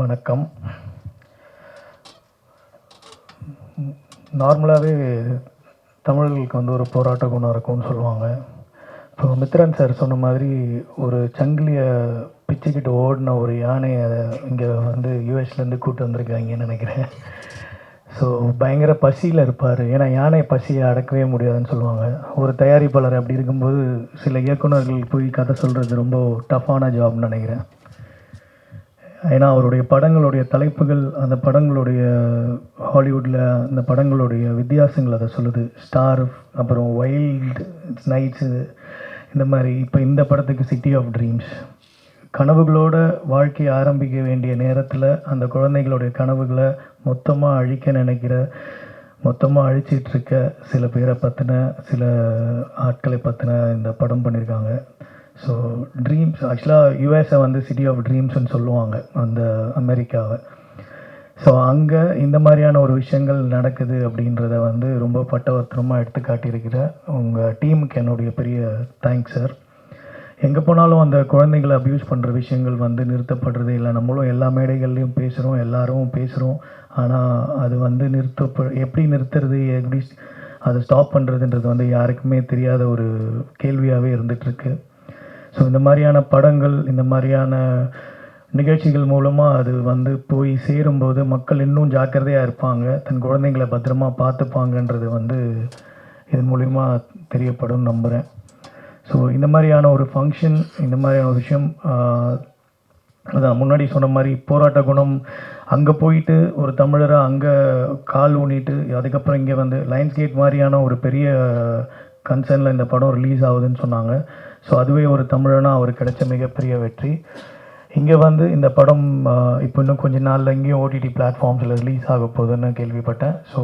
வணக்கம். நார்மலாகவே தமிழர்களுக்கு வந்து ஒரு போராட்ட குணம் இருக்கும்னு சொல்லுவாங்க. இப்போ மித்ரன் சார் சொன்ன மாதிரி ஒரு சங்கிலியை பிச்சுக்கிட்டு ஓடின ஒரு யானையை இங்கே வந்து யூஎஸ்லேருந்து கூப்பிட்டு வந்திருக்காங்கன்னு நினைக்கிறேன். ஸோ பயங்கர பசியில் இருப்பார். ஏன்னா யானை பசியை அடக்கவே முடியாதுன்னு சொல்லுவாங்க. ஒரு தயாரிப்பாளர் அப்படி இருக்கும்போது சில இயக்குனர்கள் போய் கதை சொல்கிறது ரொம்ப டஃப்பான ஜாப்னு நினைக்கிறேன். ஏன்னா அவருடைய படங்களுடைய தலைப்புகள் அந்த படங்களுடைய ஹாலிவுட்டில் அந்த படங்களுடைய வித்தியாசங்கள் அதை சொல்லுது. ஸ்டார் அப்புறம் வைல்டு நைட்ஸு இந்த மாதிரி. இப்போ இந்த படத்துக்கு சிட்டி ஆஃப் ட்ரீம்ஸ் கனவுகளோட வாழ்க்கையை ஆரம்பிக்க வேண்டிய நேரத்தில் அந்த குழந்தைகளுடைய கனவுகளை மொத்தமாக அழிக்க நினைக்கிற மொத்தமாக அழிச்சிட்ருக்க சில பேரை பற்றின சில ஆட்களை பற்றின இந்த படம் பண்ணியிருக்காங்க ஸோ ட்ரீம்ஸ் ஆக்சுவலாக யூஎஸை வந்து சிட்டி ஆஃப் ட்ரீம்ஸ்னு சொல்லுவாங்க அந்த அமெரிக்காவை. ஸோ அங்கே இந்த மாதிரியான ஒரு விஷயங்கள் நடக்குது அப்படின்றத வந்து ரொம்ப பட்டவத்திரமாக எடுத்து காட்டியிருக்கிற உங்கள் டீமுக்கு என்னுடைய பெரிய தேங்க்ஸ் சார் எங்கே போனாலும் அந்த குழந்தைங்களை அப்யூஸ் பண்ணுற விஷயங்கள் வந்து நிறுத்தப்படுறதே இல்லை. நம்மளும் எல்லா மேடைகள்லையும் பேசுகிறோம் எல்லாரும் பேசுகிறோம் ஆனால் அது வந்து நிறுத்தப்ப எப்படி நிறுத்துறது எப்படி அதை ஸ்டாப் பண்ணுறதுன்றது வந்து யாருக்குமே தெரியாத ஒரு கேள்வியாகவே இருந்துகிட்ருக்கு ஸோ இந்த மாதிரியான படங்கள் இந்த மாதிரியான நிகழ்ச்சிகள் மூலமாக அது வந்து போய் சேரும்போது மக்கள் இன்னும் ஜாக்கிரதையாக இருப்பாங்க. தன் குழந்தைங்களை பத்திரமா பார்த்துப்பாங்கன்றது வந்து இதன் மூலிமா தெரியப்படும் நம்புகிறேன் ஸோ இந்த மாதிரியான ஒரு ஃபங்க்ஷன் இந்த மாதிரியான ஒரு விஷயம் அதான் முன்னாடி சொன்ன மாதிரி போராட்ட குணம் அங்கே போயிட்டு ஒரு தமிழராக அங்கே கால் ஊனிட்டு அதுக்கப்புறம் இங்கே வந்து லைன்ஸ் கேட் மாதிரியான ஒரு பெரிய கன்சர்னில் இந்த படம் ரிலீஸ் ஆகுதுன்னு சொன்னாங்க. ஸோ அதுவே ஒரு தமிழனா அவர் கிடைச்ச மிகப்பெரிய வெற்றி. இங்கே வந்து இந்த படம் இப்போ இன்னும் கொஞ்ச நாளில் இங்கேயும் ஓடிடி பிளாட்ஃபார்ம்ஸில் ரிலீஸ் ஆக போகுதுன்னு கேள்விப்பட்டேன். ஸோ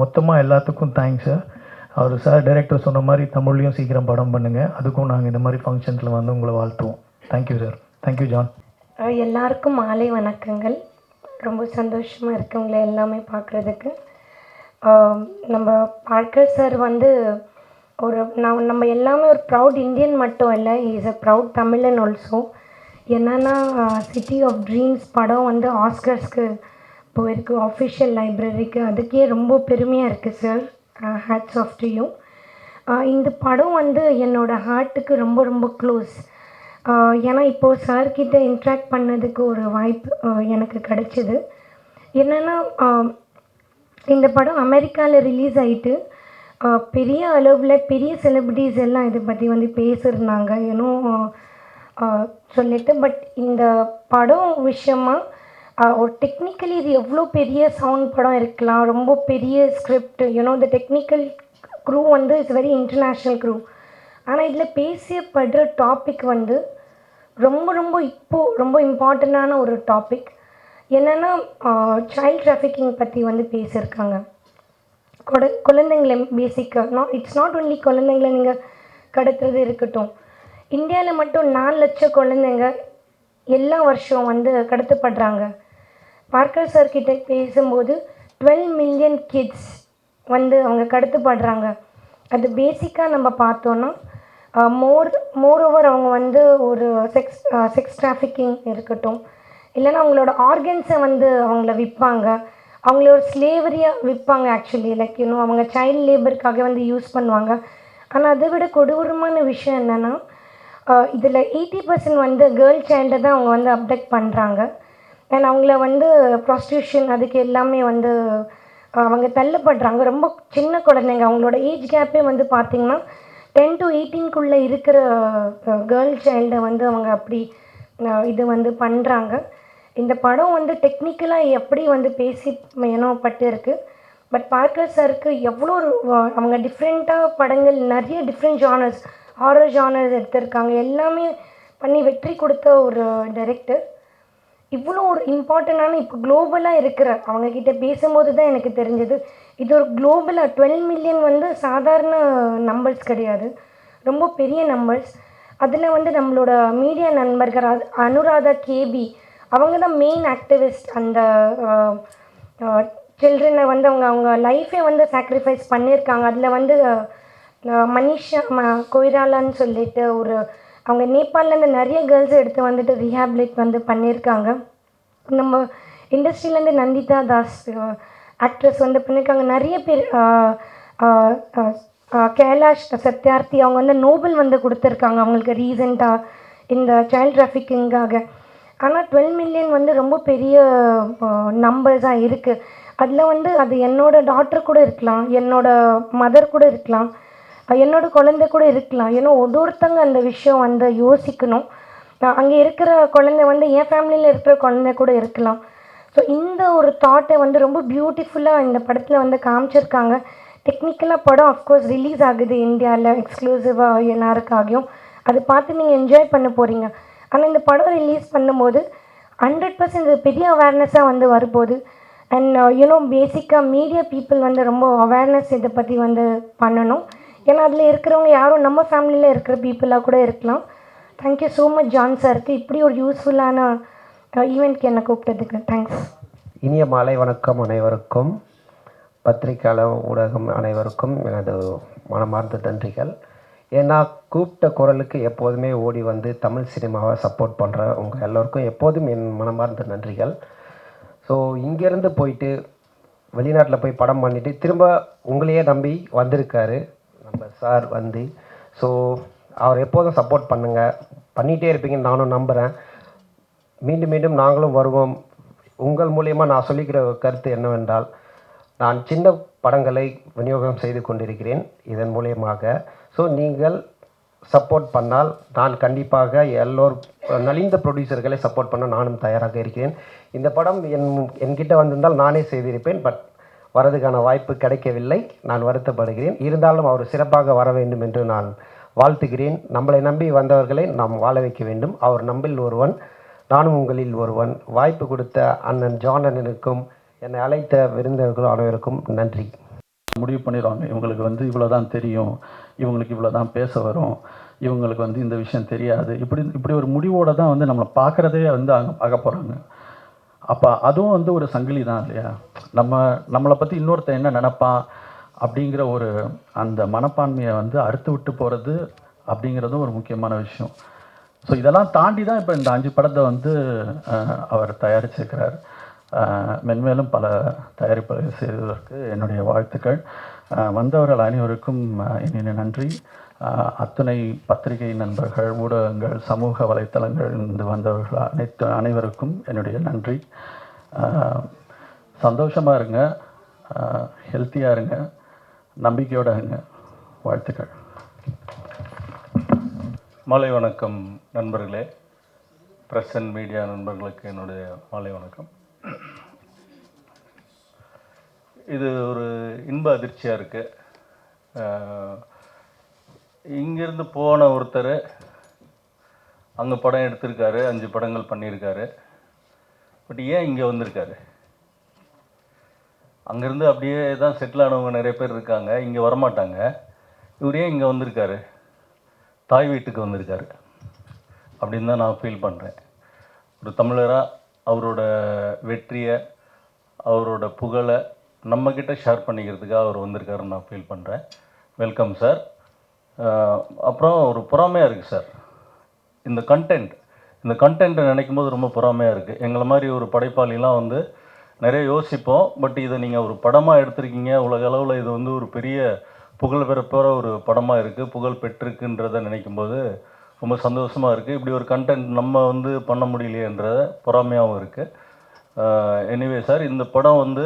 மொத்தமாக எல்லாத்துக்கும் தேங்க்ஸ் சார் அவர் சார் டைரக்டர் சொன்ன மாதிரி தமிழ்லையும் சீக்கிரம் படம் பண்ணுங்கள் அதுக்கும் நாங்கள் இந்த மாதிரி ஃபங்க்ஷன்ஸில் வந்து உங்களை வாழ்த்துவோம். தேங்க்யூ சார் தேங்க்யூ ஜான் எல்லாருக்கும் மாலை வணக்கங்கள். ரொம்ப சந்தோஷமாக இருக்கு உங்களை எல்லாமே பார்க்குறதுக்கு. நம்ம பார்க்கர் சார் வந்து ஒரு நான் நம்ம எல்லாமே ஒரு ப்ரௌட் இந்தியன் மட்டும் இல்லை is a proud Tamilan also என்னென்னா சிட்டி ஆஃப் ட்ரீம்ஸ் படம் வந்து ஆஸ்கர்ஸ்க்கு போயிருக்கு ஆஃபிஷியல் லைப்ரரிக்கு அதுக்கே ரொம்ப பெருமையாக இருக்குது sir hats off to you இந்த படம் வந்து என்னோட ஹார்ட்டுக்கு ரொம்ப ரொம்ப க்ளோஸ் ஏன்னா இப்போது சார்கிட்ட இன்ட்ராக்ட் பண்ணதுக்கு ஒரு வாய்ப்பு எனக்கு கிடைச்சிது. என்னென்னா இந்த படம் அமெரிக்காவில் ரிலீஸ் ஆகிட்டு பெரிய அளவில் பெரிய செலிபிரிட்டிஸ் எல்லாம் இதை பற்றி வந்து பேசியிருந்தாங்க இன்னும் சொல்லிட்டு பட் இந்த படம் விஷயமா ஒரு டெக்னிக்கலி இது எவ்வளோ பெரிய சவுண்ட் படம் இருக்கலாம். ரொம்ப பெரிய ஸ்கிரிப்ட் யூனோ இந்த டெக்னிக்கல் க்ரூ வந்து இட்ஸ் வெரி இன்டர்நேஷ்னல் க்ரூ ஆனால் இதில் பேசியப்படுற டாபிக் வந்து ரொம்ப ரொம்ப இப்போது ரொம்ப இம்பார்ட்டண்ட்டான ஒரு டாபிக் என்னென்னா சைல்ட் ட்ராஃபிக்கிங் பற்றி வந்து பேசியிருக்காங்க. கொட குழந்தைங்களை பேசிக்காக நாட் இட்ஸ் நாட் ஒன்லி குழந்தைங்களை நீங்கள் கடத்துறது இருக்கட்டும். இந்தியாவில் மட்டும் நாலு லட்சம் குழந்தைங்க எல்லா வருஷம் வந்து கடத்தப்படுறாங்க. பார்க்கர் சார் பேசும்போது டுவெல் மில்லியன் கிட்ஸ் வந்து அவங்க கடத்தப்படுறாங்க. அது பேசிக்காக நம்ம பார்த்தோன்னா மோர் மோர் ஓவர் அவங்க வந்து ஒரு செக்ஸ் செக்ஸ் டிராஃபிக்கிங் இருக்கட்டும். இல்லைன்னா அவங்களோட ஆர்கன்ஸை வந்து அவங்கள விற்பாங்க. அவங்கள ஒரு ஸ்லேவரியாக விற்பாங்க ஆக்சுவலி லைக் இன்னும் அவங்க சைல்ட் லேபருக்காக வந்து யூஸ் பண்ணுவாங்க. ஆனால் அதை விட கொடூரமான விஷயம் என்னென்னா இதில் எயிட்டி பர்சன்ட் வந்து கேர்ள் சைல்டை தான் அவங்க வந்து அப்டெக்ட் பண்ணுறாங்க அண்ட் அவங்கள வந்து ப்ராஸ்டியூஷன் அதுக்கு எல்லாமே வந்து அவங்க தள்ளப்படுறாங்க. ரொம்ப சின்ன குழந்தைங்க அவங்களோட ஏஜ் கேப்பே வந்து பார்த்திங்கன்னா டென் டு எயிட்டீன்குள்ளே இருக்கிற கேர்ள் சைல்டை வந்து அவங்க அப்படி இது வந்து பண்ணுறாங்க இந்த படம் வந்து டெக்னிக்கலாக எப்படி வந்து பேசி பட்டு இருக்குது பட் பார்க்கர் சாருக்கு எவ்வளோ ஒரு அவங்க டிஃப்ரெண்ட்டாக படங்கள் நிறைய டிஃப்ரெண்ட் ஜானர்ஸ் ஹாரர் ஜானர்ஸ் எடுத்திருக்காங்க. எல்லாமே பண்ணி வெற்றி கொடுத்த ஒரு டைரக்டர் இவ்வளோ ஒரு இம்பார்ட்டண்டான இப்போ குளோபலாக இருக்கிற அவங்கக்கிட்ட பேசும்போது தான் எனக்கு தெரிஞ்சது. இது ஒரு குளோபலாக டுவெல் மில்லியன் வந்து சாதாரண நம்பர்ஸ் கிடையாது. ரொம்ப பெரிய நம்பர்ஸ் அதில் வந்து நம்மளோட மீடியா நண்பர்கள் அனுராதா கேபி அவங்க தான் மெயின் ஆக்டிவிஸ்ட் அந்த சில்ட்ரனை வந்து அவங்க அவங்க லைஃபே வந்து சாக்ரிஃபைஸ் பண்ணியிருக்காங்க. அதில் வந்து மனிஷா ம கொய்ராலான்னு சொல்லிட்டு ஒரு அவங்க நேபாளிலேருந்து நிறைய கேர்ள்ஸ் எடுத்து வந்துட்டு ரீஹாபிலேட் வந்து பண்ணியிருக்காங்க. நம்ம இண்டஸ்ட்ரியிலேருந்து நந்திதா தாஸ் ஆக்ட்ரஸ் வந்து பண்ணியிருக்காங்க. நிறைய பேர் கைலாஷ் சத்யார்த்தி அவங்க வந்து நோபல் வந்து கொடுத்துருக்காங்க. அவங்களுக்கு ரீசெண்டாக இந்த சைல்ட் ட்ராஃபிக்கிங்காக ஆனால் டுவெல் மில்லியன் வந்து ரொம்ப பெரிய நம்பர்ஸாக இருக்குது அதில் வந்து அது என்னோடய டாட்டர் கூட இருக்கலாம் என்னோடய மதர் கூட இருக்கலாம் என்னோடய குழந்த குழந்தை கூட இருக்கலாம். ஏன்னா ஒரு ஒருத்தங்க அந்த விஷயம் வந்து யோசிக்கணும். அங்கே இருக்கிற குழந்தை வந்து என் ஃபேமிலியில் இருக்கிற குழந்தை கூட இருக்கலாம். ஸோ இந்த ஒரு தாட்டை வந்து ரொம்ப பியூட்டிஃபுல்லாக இந்த படத்தில் வந்து காமிச்சிருக்காங்க. டெக்னிக்கலாக படம் அஃப்கோர்ஸ் ரிலீஸ் ஆகுது இந்தியாவில் எக்ஸ்க்ளூசிவாக எல்லாருக்காகியும் அது பார்த்து நீங்கள் என்ஜாய் பண்ண போகிறீங்க ஆனால் இந்த படம் ரிலீஸ் பண்ணும்போது ஹண்ட்ரட் பர்சன்ட் பெரிய அவேர்னஸாக வந்து வரும்போது அண்ட் யூனோ பேசிக்காக மீடியா பீப்புள் வந்து ரொம்ப அவேர்னஸ் இதை பற்றி வந்து பண்ணணும். ஏன்னா அதில் இருக்கிறவங்க யாரும் நம்ம ஃபேமிலியில் இருக்கிற பீப்புளாக கூட இருக்கலாம். தேங்க்யூ ஸோ மச் ஜான் சாருக்கு இப்படி ஒரு யூஸ்ஃபுல்லான ஈவெண்ட்க்கு uh, என்னை கூப்பிட்டதுக்கு. தேங்க்ஸ் இனிய மாலை வணக்கம் அனைவருக்கும். பத்திரிகையாளர் ஊடகம் அனைவருக்கும் எனது மனமார்ந்த நன்றிகள். ஏன்னா கூப்பிட்ட குரலுக்கு எப்போதுமே ஓடி வந்து தமிழ் சினிமாவை சப்போர்ட் பண்ணுற உங்கள் எல்லோருக்கும் எப்போதும் என் மனமார்ந்த நன்றிகள். ஸோ இங்கேருந்து போயிட்டு வெளிநாட்டில் போய் படம் பண்ணிவிட்டு திரும்ப உங்களையே நம்பி வந்திருக்காரு. நம்ம சார் வந்து. ஸோ அவர் எப்போதும் சப்போர்ட் பண்ணுங்கள் பண்ணிகிட்டே இருப்பீங்கன்னு நானும் நம்புகிறேன் மீண்டும் மீண்டும் நாங்களும் வருவோம். உங்கள் மூலியமாக நான் சொல்லிக்கிற ஒரு கருத்து என்னவென்றால் நான் சின்ன படங்களை விநியோகம் செய்து கொண்டிருக்கிறேன். இதன் மூலியமாக ஸோ நீங்கள் சப்போர்ட் பண்ணால் நான் கண்டிப்பாக எல்லோர் நலிந்த ப்ரொடியூசர்களை சப்போர்ட் பண்ண நானும் தயாராக இருக்கிறேன். இந்த படம் என் என்கிட்ட வந்திருந்தால் நானே செய்திருப்பேன் பட் வரதுக்கான வாய்ப்பு கிடைக்கவில்லை. நான் வருத்தப்படுகிறேன். இருந்தாலும் அவர் சிறப்பாக வர வேண்டும் என்று நான் வாழ்த்துகிறேன். நம்மளை நம்பி வந்தவர்களை நாம் வாழ வைக்க வேண்டும். அவர் நம்பில் ஒருவன் நானும் உங்களில் ஒருவன். வாய்ப்பு கொடுத்த அண்ணன் ஜான் அண்ணனுக்கும் என்னை அழைத்த விருந்தினர்கள் அனைவருக்கும் நன்றி. முடிவு பண்ணிடுவாங்க இவங்களுக்கு வந்து இவ்வளோ தான் தெரியும். இவங்களுக்கு இவ்வளோ தான் பேச வரும். இவங்களுக்கு வந்து இந்த விஷயம் தெரியாது. இப்படி இப்படி ஒரு முடிவோடு தான் வந்து நம்மளை பார்க்குறதே வந்து அங்கே பார்க்க போகிறாங்க அப்போ அதுவும் வந்து ஒரு சங்கிலி தான் இல்லையா? நம்ம நம்மளை பற்றி இன்னொருத்தன் என்ன நினப்பான் அப்படிங்கிற ஒரு அந்த மனப்பான்மையை வந்து அறுத்து விட்டு போகிறது அப்படிங்கிறதும் ஒரு முக்கியமான விஷயம். ஸோ இதெல்லாம் தாண்டி தான் இப்போ இந்த அஞ்சு படத்தை வந்து அவர் தயாரிச்சிருக்கிறார். மென்மேலும் பல தயாரிப்புகளை செய்வதற்கு என்னுடைய வாழ்த்துக்கள். வந்தவர்கள் அனைவருக்கும் அஹ், நன்றி. அத்துணை பத்திரிகை நண்பர்கள் ஊடகங்கள் சமூக வலைத்தளங்கள் இருந்து வந்தவர்கள் அனைத்து அனைவருக்கும் என்னுடைய நன்றி. சந்தோஷமாக இருங்க. ஹெல்த்தியாக இருங்க. நம்பிக்கையோட இருங்க. வாழ்த்துக்கள். மாலை வணக்கம் நண்பர்களே. ப்ரெஸ் அண்ட் மீடியா நண்பர்களுக்கு என்னுடைய மாலை வணக்கம். இது ஒரு இன்ப அதிர்ச்சியாக இருக்குது இங்கேருந்து போன ஒருத்தர் அங்கே படம் எடுத்திருக்காரு அஞ்சு படங்கள் பண்ணியிருக்காரு. பட் ஏன் இங்கே வந்திருக்காரு? அங்கேருந்து அப்படியே தான் செட்டில் ஆனவங்க நிறைய பேர் இருக்காங்க. இங்கே வரமாட்டாங்க. இவர் ஏன் இங்கே வந்திருக்காரு? தாய் வீட்டுக்கு வந்திருக்காரு. அப்படின்னு தான் நான் ஃபீல் பண்ணுறேன் ஒரு தமிழராக அவரோட வெற்றியை அவரோட புகழை நம்மக்கிட்ட ஷேர் பண்ணிக்கிறதுக்காக அவர் வந்திருக்காருன்னு நான் ஃபீல் பண்ணுறேன் வெல்கம் சார் அப்புறம் ஒரு பொறாமையாக இருக்குது சார் இந்த கண்டென்ட் இந்த கண்டென்ட்டை நினைக்கும் போது ரொம்ப பொறாமையாக இருக்குது எங்களை மாதிரி ஒரு படைப்பாளிலாம் வந்து நிறைய யோசிப்போம். பட் இதை நீங்கள் ஒரு படமாக எடுத்திருக்கீங்க. உலக அளவில் இது வந்து ஒரு பெரிய புகழ் பெற ஒரு படமாக இருக்குது புகழ் பெற்றிருக்குன்றதை நினைக்கும் போது ரொம்ப சந்தோஷமாக இருக்குது இப்படி ஒரு கண்டென்ட் நம்ம வந்து பண்ண முடியலையேன்றத பொறாமையாகவும் இருக்குது எனிவே சார் இந்த படம் வந்து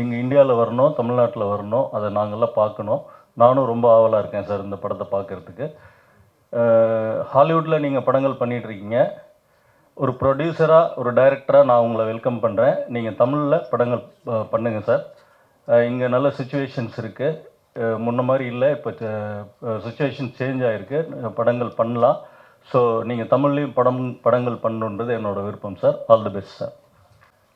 இங்கே இந்தியாவில் வரணும் தமிழ்நாட்டில் வரணும் அதை நாங்கள்லாம் பார்க்கணும். நானும் ரொம்ப ஆவலாக இருக்கேன் சார் இந்த படத்தை பார்க்குறதுக்கு. ஹாலிவுட்டில் நீங்கள் படங்கள் பண்ணிகிட்ருக்கீங்க ஒரு ப்ரொடியூசராக ஒரு டைரக்டராக நான் உங்களை வெல்கம் பண்ணுறேன் நீங்கள் தமிழில் படங்கள் பண்ணுங்கள் சார் இங்கே நல்ல சுச்சுவேஷன்ஸ் இருக்குது முன்ன மாதிரி இல்லை இப்போ சுச்சுவேஷன் சேஞ்ச் ஆகிருக்கு படங்கள் பண்ணலாம். ஸோ நீங்கள் தமிழ்லேயும் படம் படங்கள் பண்ணணுன்றது என்னோட விருப்பம் sir all the best sir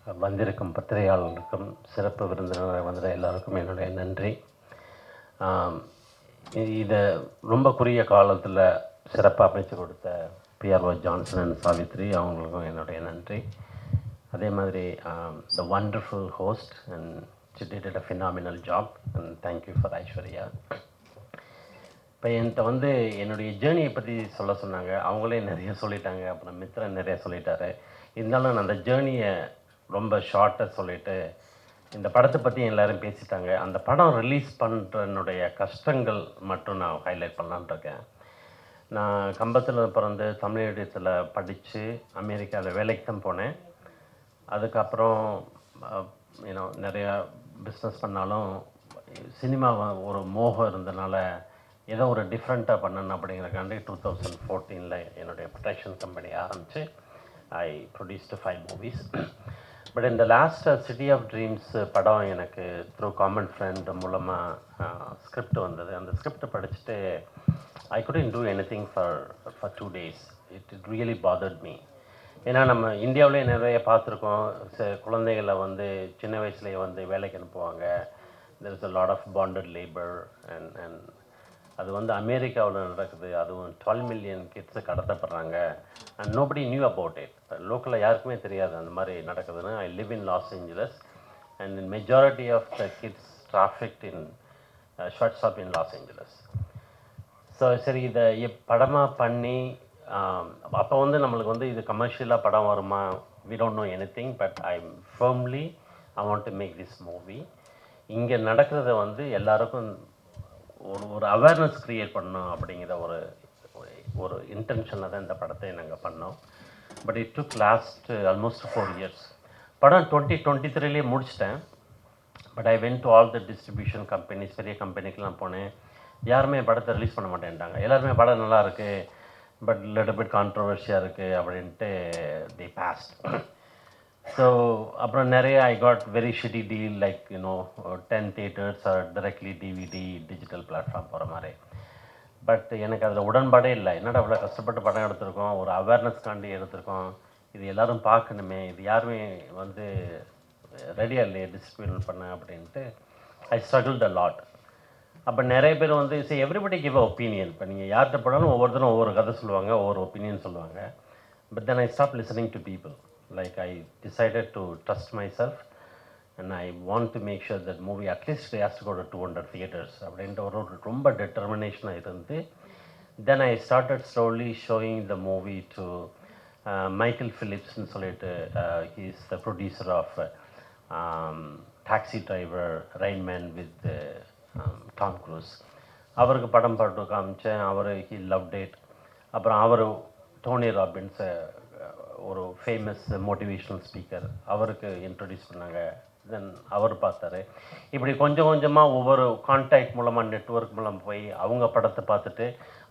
வந்திருக்கும் பத்திரிகையாளர்களுக்கும் சிறப்பு விருந்தினர் வந்த எல்லாருக்கும் என்னுடைய நன்றி. இதை ரொம்ப குறுகிய காலத்தில் சிறப்பாக அமைச்சு கொடுத்த பிஆர்ஓ ஜான்சன் அண்ட் சாவித்ரி அவங்களுக்கும் என்னுடைய நன்றி. அதே மாதிரி the wonderful host and she did a job and thank you for Aishwarya. இப்போ என்கிட்ட வந்து என்னுடைய ஜேர்னியை பற்றி சொல்ல சொன்னாங்க. அவங்களே நிறைய சொல்லிட்டாங்க. அப்புறம் மித்ரன் நிறைய சொல்லிட்டாரு. இருந்தாலும் நான் அந்த ஜேர்னியை ரொம்ப ஷார்ட்டாக சொல்லிட்டு இந்த படத்தை பற்றி எல்லோரும் பேசிட்டாங்க. அந்த படம் ரிலீஸ் பண்ணுறனுடைய கஷ்டங்கள் மட்டும் நான் ஹைலைட் பண்ணலான்னு இருக்கேன். நான் கம்பத்தில் பிறந்து தமிழ் மீடியத்தில் படித்து அமெரிக்காவில் வேலைக்கு தான் போனேன். அதுக்கப்புறம் ஏன்னா நிறையா பிஸ்னஸ் பண்ணாலும் சினிமா ஒரு மோகம் இருந்தனால ஏதோ ஒரு டிஃப்ரெண்ட்டாக பண்ணணும் அப்படிங்கிறக்காண்டி டூ தௌசண்ட் ஃபோர்டீனில் என்னுடைய ப்ரொடக்ஷன் கம்பெனி ஆரம்பித்து I produced five movies but இந்த லாஸ்ட் சிட்டி ஆஃப் ட்ரீம்ஸ் படம் எனக்கு த்ரூ காமன் ஃப்ரெண்ட் மூலமாக ஸ்கிரிப்ட் வந்தது. அந்த ஸ்கிரிப்ட் படிச்சுட்டு I couldn't do anything for for two days it it really bothered me ஏன்னா நம்ம இந்தியாவிலே நிறைய பார்த்துருக்கோம். ச- குழந்தைகளை வந்து சின்ன வயசுலேயே வந்து வேலைக்கு அனுப்புவாங்க. There is a lot of bonded labour and and அது வந்து அமெரிக்காவில் நடக்குது. அதுவும் twelve million kids கடத்தப்படுறாங்க. And nobody knew about it லோக்கலில் யாருக்குமே தெரியாது அந்த மாதிரி நடக்குதுன்னு. I live in Los Angeles and in majority of the kids traffic in short shop in Los Angeles so சரி இதை படமாக பண்ணி அப்போ வந்து நம்மளுக்கு வந்து இது கமர்ஷியலாக படம் வருமா? We don't know anything but I firmly I want to make this movie இங்கே நடக்கிறத வந்து எல்லாருக்கும் ஒரு ஒரு அவேர்னஸ் க்ரியேட் பண்ணணும் அப்படிங்கிற ஒரு ஒரு இன்டென்ஷனில் தான் இந்த படத்தை நாங்கள் பண்ணோம். But it took last almost four years படம் டுவெண்ட்டி டுவெண்ட்டி த்ரீலேயே முடிச்சிட்டேன். But I went to all the distribution companies பெரிய கம்பெனிக்கெலாம் போனேன். யாருமே படத்தை ரிலீஸ் பண்ண மாட்டேன்ட்டாங்க. எல்லாருமே படம் நல்லா இருக்குது பட் லிட்டில் பிட் கான்ட்ரவர்ஷியாக இருக்குது அப்படின்ட்டு தி பாஸ்ட் ஸோ அப்புறம் நிறைய I got very shitty deal like you know ten theatres or directly DVD digital platform போகிற மாதிரி. பட் எனக்கு அதில் உடன்பாடே இல்லை. என்னடா இவ்வளோ கஷ்டப்பட்டு படம் எடுத்திருக்கோம்? ஒரு அவேர்னஸ்க்காண்டி எடுத்திருக்கோம். இது எல்லாரும் பார்க்கணுமே. இது யாருமே வந்து ரெடியாக இல்லையே டிஸ்ட்ரிபியூட் பண்ண அப்படின்ட்டு. ஐ ஸ்ட்ரகிள் த லாட் அப்போ நிறைய பேர் வந்து சரி எவ்ரிபடி கிவ் அ ஒப்பீனியன் இப்போ நீங்கள் யார்கிட்ட போனாலும் ஒவ்வொருத்தரும் ஒவ்வொரு கதை சொல்லுவாங்க ஒவ்வொரு ஒப்பீனியன் சொல்லுவாங்க. But then I stop listening to people like I decided to trust my self and I want to make sure that movie at least has to go two hundred theatres அப்படின்ற ஒரு ஒரு ரொம்ப டெட்டர்மினேஷனாக இருந்து then I started slowly showing the movie to Michael ஃபிலிப்ஸ்னு சொல்லிட்டு is the producer of taxi driver rain man with Tom Cruise அவருக்கு படம் பாட்டு காமிச்சேன். அவர் ஹி லவ் டேட் அப்புறம் அவர் டோனி ராபின்ஸ் ஒரு ஃபேமஸ் மோட்டிவேஷ்னல் ஸ்பீக்கர் அவருக்கு இன்ட்ரடியூஸ் பண்ணாங்க. தென் அவர் பார்த்தாரு. இப்படி கொஞ்சம் கொஞ்சமாக ஒவ்வொரு கான்டாக்ட் மூலமாக நெட்வொர்க் மூலம் போய் அவங்க படத்தை பார்த்துட்டு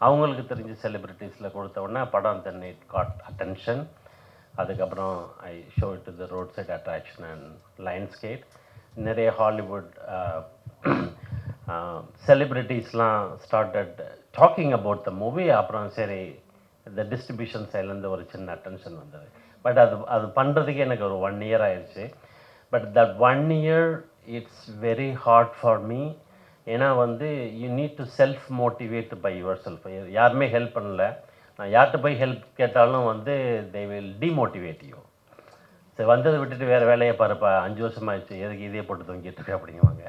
அவங்களுக்கு தெரிஞ்ச செலிப்ரிட்டிஸில் கொடுத்த உடனே படம் தென் இட் காட் அட்டென்ஷன் அதுக்கப்புறம் I show to the road side attraction and Lionsgate நிறைய Hollywood செலிப்ரிட்டிஸ்லாம் started talking about the movie அப்புறம் சரி இந்த டிஸ்ட்ரிபியூஷன் சைட்லேருந்து ஒரு சின்ன அட்டென்ஷன் வந்தது. பட் அது அது பண்ணுறதுக்கே எனக்கு ஒரு ஒன் இயர் ஆயிடுச்சு but that one year it's very hard for me ஏன்னா வந்து you need to self motivate by your self யாருமே ஹெல்ப் பண்ணல. நான் யார்கிட்ட போய் ஹெல்ப் கேட்டாலும் வந்து தே வில் டிமோட்டிவேட் யூ சரி வந்ததை விட்டுட்டு வேறு வேலையை பாருப்பா. அஞ்சு வருஷமாயிடுச்சு. எதுக்கு இதே போட்டு தூங்கிட்டு இருக்கு அப்படிங்குவாங்க.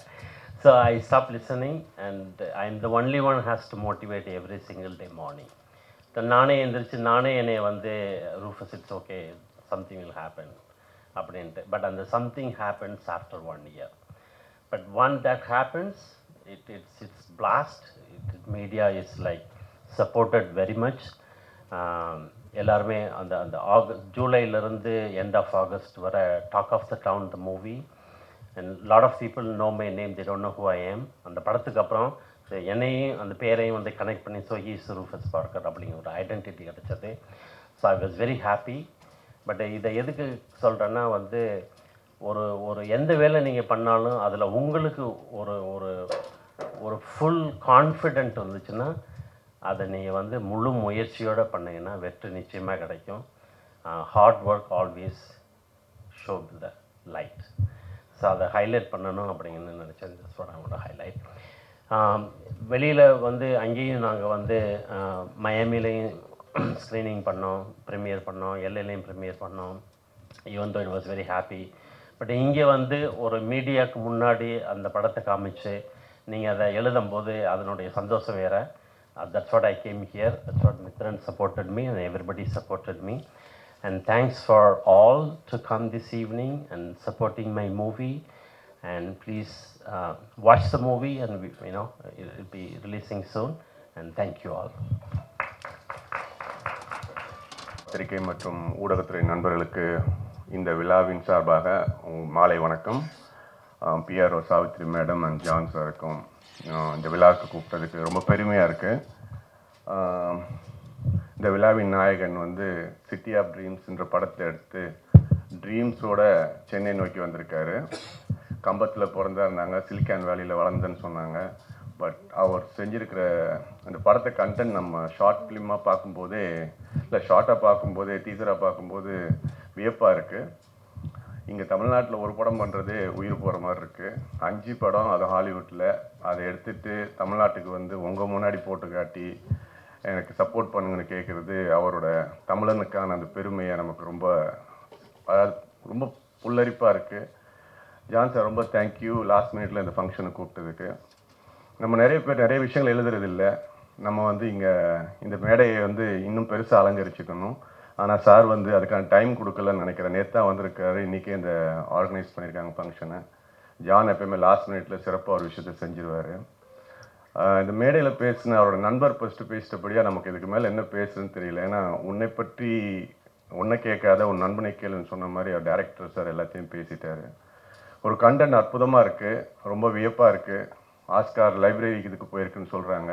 So I stop listening and I am the only one has to motivate every single day morning நானே எந்திரிச்சு நானே என்னை வந்து Rufus it's okay something will happen அப்படின்ட்டு. பட் அந்த something happens after one year but one that happens it it's it's blast it media is like supported very much எல்லாருமே அந்த அந்த ஆகஸ்ட் ஜூலைலேருந்து எண்ட் ஆஃப் ஆகஸ்ட் வர talk of the town the movie and lot of people know my name they don't know who I am அந்த படத்துக்கு அப்புறம் என்னையும் அந்த பேரையும் வந்து கனெக்ட் பண்ணி ஸோ ஹீஸ் ரூஃபஸ் பார்க்கர் அப்படிங்கிற ஒரு ஐடென்டிட்டி கிடச்சது. So I was very happy but இதை எதுக்கு சொல்கிறேன்னா வந்து ஒரு ஒரு எந்த வேலை நீங்கள் பண்ணாலும் அதில் உங்களுக்கு ஒரு ஒரு ஒரு ஃபுல் கான்ஃபிடென்ட் வந்துச்சுன்னா அதை நீங்கள் வந்து முழு முயற்சியோடு பண்ணிங்கன்னா வெற்றி நிச்சயமாக கிடைக்கும். Hard work always show the light so அதை ஹைலைட் பண்ணணும் அப்படிங்கன்னு நினச்சேன். இந்த ஹைலைட் வெளியில் வந்து அங்கேயும் நாங்கள் வந்து மயமிலையும் ஸ்க்ரீனிங் பண்ணோம் ப்ரீமியர் பண்ணோம் எல்ஏலையும் ப்ரீமியர் பண்ணோம். Even though it was very happy but இங்கே வந்து ஒரு மீடியாவுக்கு முன்னாடி அந்த படத்தை காமிச்சு நீங்கள் அதை எழுதும்போது அதனுடைய சந்தோஷம் வேறு. That's what I came here that's what Mithran supported me and everybody supported me and thanks for all to come this evening and supporting my movie and please watch the movie and you know it be releasing soon and thank you all பத்திரிகை மற்றும் ஊடகத்துறை நண்பர்களுக்கு இந்த விழாவின் சார்பாக மாலை வணக்கம். PRO Savitri madam and John சாருக்கும் இந்த விழாவுக்கு கூப்பிட்டதுக்கு ரொம்ப பெருமையாக இருக்குது இந்த விழாவின் நாயகன் வந்து சிட்டி ஆஃப் ட்ரீம்ஸ்ன்ற படத்தை எடுத்து ட்ரீம்ஸோட சென்னை நோக்கி வந்திருக்காரு. கம்பத்தில் பிறந்தா இருந்தாங்க சிலிக்கான் வேலியில் வளர்ந்தேன்னு சொன்னாங்க. பட் அவர் செஞ்சிருக்கிற அந்த படத்தை கண்டென்ட் நம்ம ஷார்ட் ஃபிலிமாக பார்க்கும்போதே இல்லை ஷார்ட்டாக பார்க்கும்போதே டீசராக பார்க்கும்போது வியப்பாக இருக்குது இங்கே தமிழ்நாட்டில் ஒரு படம் பண்ணுறது உயிர் போகிற மாதிரி இருக்குது அஞ்சு படம் அது ஹாலிவுட்டில் அதை எடுத்துகிட்டு தமிழ்நாட்டுக்கு வந்து உங்கள் முன்னாடி போட்டு காட்டி எனக்கு சப்போர்ட் பண்ணுங்கன்னு கேட்குறது அவரோட தமிழனுக்கான அந்த பெருமையை நமக்கு ரொம்ப அதாவது ரொம்ப புல்லரிப்பாக இருக்குது ஜான் சார் ரொம்ப தேங்க்யூ லாஸ்ட் மினிட்ல இந்த ஃபங்க்ஷனை கூப்பிட்டதுக்கு. நம்ம நிறைய பேர் நிறைய விஷயங்கள் எழுதுறதில்லை நம்ம வந்து இங்கே இந்த மேடையை வந்து இன்னும் பெருசாக அலங்கரிச்சுக்கணும். ஆனால் சார் வந்து அதுக்கான டைம் கொடுக்கலன்னு நினைக்கிறேன். நேற்று தான் வந்திருக்காரு. இன்றைக்கே இந்த ஆர்கனைஸ் பண்ணியிருக்காங்க ஃபங்க்ஷனை ஜான் எப்பயுமே லாஸ்ட் மினிட்ல சிறப்பாக ஒரு விஷயத்தை செஞ்சிருவார். இந்த மேடையில் பேசின அவரோட நண்பர் ஃபஸ்ட்டு பேசிட்டபடியாக நமக்கு இதுக்கு மேலே என்ன பேசுதுன்னு தெரியல. ஏன்னா உன்னை பற்றி உன்னை கேட்காத உன் நண்பனை கேளுன்னு சொன்ன மாதிரி அவர் டேரக்டர் சார் எல்லாத்தையும் பேசிட்டாரு. ஒரு கண்டென்ட் அற்புதமாக இருக்குது ரொம்ப வியப்பாக இருக்குது ஆஸ்கார் லைப்ரரிக்கு இதுக்கு போயிருக்குன்னு சொல்கிறாங்க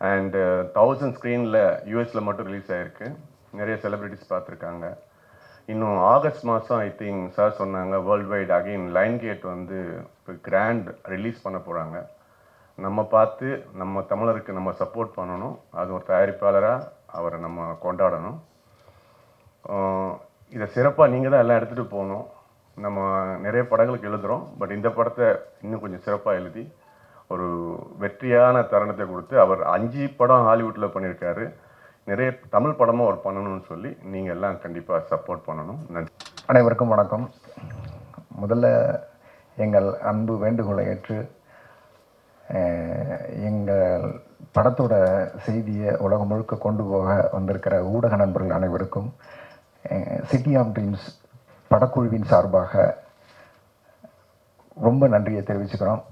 அண்ட் தௌசண்ட் ஸ்க்ரீனில் யூஎஸில் மட்டும் ரிலீஸ் ஆகிருக்கு நிறைய செலிப்ரிட்டிஸ் பார்த்துருக்காங்க. இன்னும் ஆகஸ்ட் மாதம் ஐ திங்க் சார் சொன்னாங்க world wide again Lionsgate வந்து இப்போ கிராண்ட் ரிலீஸ் பண்ண போகிறாங்க நம்ம பார்த்து நம்ம தமிழருக்கு நம்ம சப்போர்ட் பண்ணணும். அது ஒரு தயாரிப்பாளராக அவரை நம்ம கொண்டாடணும். இதை சிறப்பாக நீங்கள் தான் எல்லாம் எடுத்துகிட்டு போகணும். நம்ம நிறைய படங்களுக்கு எழுதுகிறோம் பட் இந்த படத்தை இன்னும் கொஞ்சம் சிறப்பாக எழுதி ஒரு வெற்றியான தருணத்தை கொடுத்து அவர் அஞ்சு படம் ஹாலிவுட்டில் பண்ணியிருக்காரு. நிறைய தமிழ் படமும் அவர் பண்ணணும்னு சொல்லி நீங்கள் எல்லாம் கண்டிப்பாக சப்போர்ட் பண்ணணும். நன்றி. அனைவருக்கும் வணக்கம். முதல்ல எங்கள் அன்பு வேண்டுகோளை ஏற்று எங்கள் படத்தோட செய்தியை உலகம் முழுக்க கொண்டு போக வந்திருக்கிற ஊடக நண்பர்கள் அனைவருக்கும் சிட்டி ஆஃப் ட்ரீம்ஸ் படக்குழுவின் சார்பாக ரொம்ப நன்றியை தெரிவிச்சுக்கிறோம்.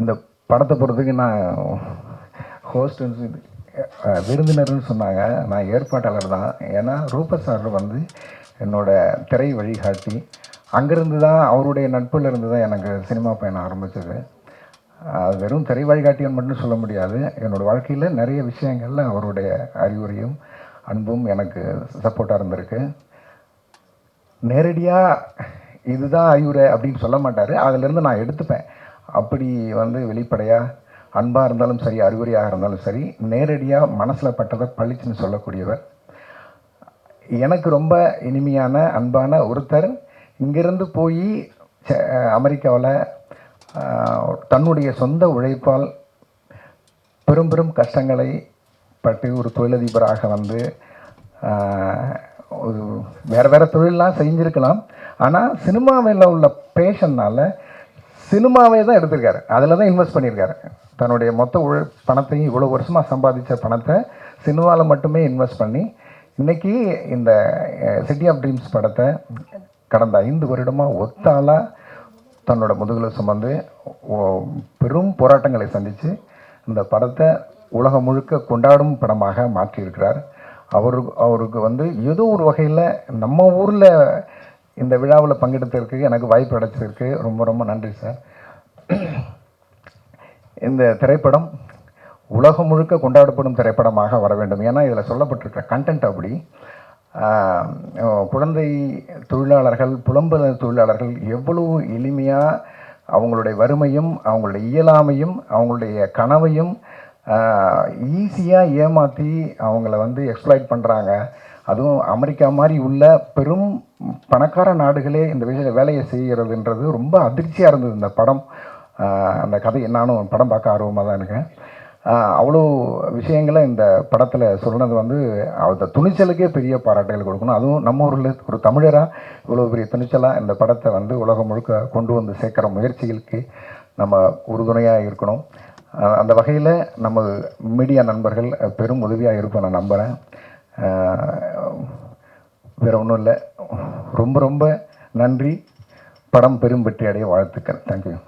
இந்த படத்தை பொறுத்துக்கு நான் ஹோஸ்டன்ஸ் விருந்தினர்னு சொன்னாங்க. நான் ஏற்பாட்டாளர் தான். ஏன்னா ரூபர் சார் வந்து என்னோடய திரை வழிகாட்டி. அங்கேருந்து தான் அவருடைய நட்பில் இருந்து தான் எனக்கு சினிமா பயணம் ஆரம்பித்தது அது வெறும் திரை வழிகாட்டியன் மட்டும் சொல்ல முடியாது. என்னோடய வாழ்க்கையில் நிறைய விஷயங்களில் அவருடைய அறிவுரையும் அன்பும் எனக்கு சப்போர்ட்டாக இருந்திருக்கு. நேரடியாக இதுதான் அறிவுரை அப்படின்னு சொல்ல மாட்டார். அதிலிருந்து நான் எடுத்துப்பேன். அப்படி வந்து வெளிப்படையாக அன்பாக இருந்தாலும் சரி அறிகுறியாக இருந்தாலும் சரி நேரடியாக மனசில் பட்டதை பளிச்சுன்னு சொல்லக்கூடியவர். எனக்கு ரொம்ப இனிமையான அன்பான ஒருத்தர் இங்கிருந்து போய் அமெரிக்காவில் தன்னுடைய சொந்த உழைப்பால் பெரும் பெரும் கஷ்டங்களை பட்டு ஒரு தொழிலதிபராக வந்து ஒரு வேறு வேறு தொழிலெலாம் செஞ்சுருக்கலாம். ஆனால் சினிமாவில் உள்ள பேஷன்னால் சினிமாவே தான் எடுத்திருக்காரு. அதில் தான் இன்வெஸ்ட் பண்ணியிருக்காரு. தன்னுடைய மொத்த உழ பணத்தையும் இவ்வளோ வருஷமாக சம்பாதிச்ச பணத்தை சினிமாவில் மட்டுமே இன்வெஸ்ட் பண்ணி இன்னைக்கு இந்த சிட்டி ஆஃப் ட்ரீம்ஸ் படத்தை கடந்த ஐந்து வருடமாக ஒத்தாலாக தன்னோட முதுகில் சுமந்து பெரும் போராட்டங்களை சந்தித்து இந்த படத்தை உலகம் முழுக்க கொண்டாடும் படமாக மாற்றியிருக்கிறார். அவருக்கு அவருக்கு வந்து ஏதோ ஒரு வகையில் நம்ம ஊரில் இந்த விழாவில் பங்கெடுத்ததற்கு எனக்கு வாய்ப்பு கிடைச்சதற்கு ரொம்ப ரொம்ப நன்றி சார். இந்த திரைப்படம் உலகம் முழுக்க கொண்டாடப்படும் திரைப்படமாக வர வேண்டும். ஏன்னா இதில் சொல்லப்பட்டிருக்கிற கண்டென்ட் அப்படி குழந்தை தொழிலாளர்கள் புலம்பெயர் தொழிலாளர்கள் எவ்வளவு எளிமையாக அவங்களுடைய வறுமையும் அவங்களுடைய இயலாமையும் அவங்களுடைய கனவையும் ஈஸியாக ஏமாற்றி அவங்கள வந்து எக்ஸ்ப்ளாய்ட் பண்ணுறாங்க அதுவும் அமெரிக்கா மாதிரி உள்ள பெரும் பணக்கார நாடுகளே இந்த விஷயத்தில் வேலையை செய்கிறதுன்றது ரொம்ப அதிர்ச்சியாக இருந்தது இந்த படம். அந்த கதை நானும் படம் பார்க்க ஆர்வமாக தான் இருக்கேன். அவ்வளோ விஷயங்களை இந்த படத்தில் சொன்னது வந்து அந்த துணிச்சலுக்கே பெரிய பாராட்டுகள் கொடுக்கணும். அதுவும் நம்ம ஊரில் ஒரு தமிழராக இவ்வளோ பெரிய துணிச்சலாக இந்த படத்தை வந்து உலகம் முழுக்க கொண்டு வந்து சேர்க்குற முயற்சிகளுக்கு நம்ம உறுதுணையாக இருக்கணும். அந்த வகையில் நம்ம மீடியா நண்பர்கள் பெரும் உதவியாக இருப்பேன் நான் நம்புகிறேன் வேறு ஒன்றும் இல்லை. ரொம்ப ரொம்ப நன்றி. படம் பெரும் வெற்றி அடைய வாழ்த்துக்கள் தேங்க்யூ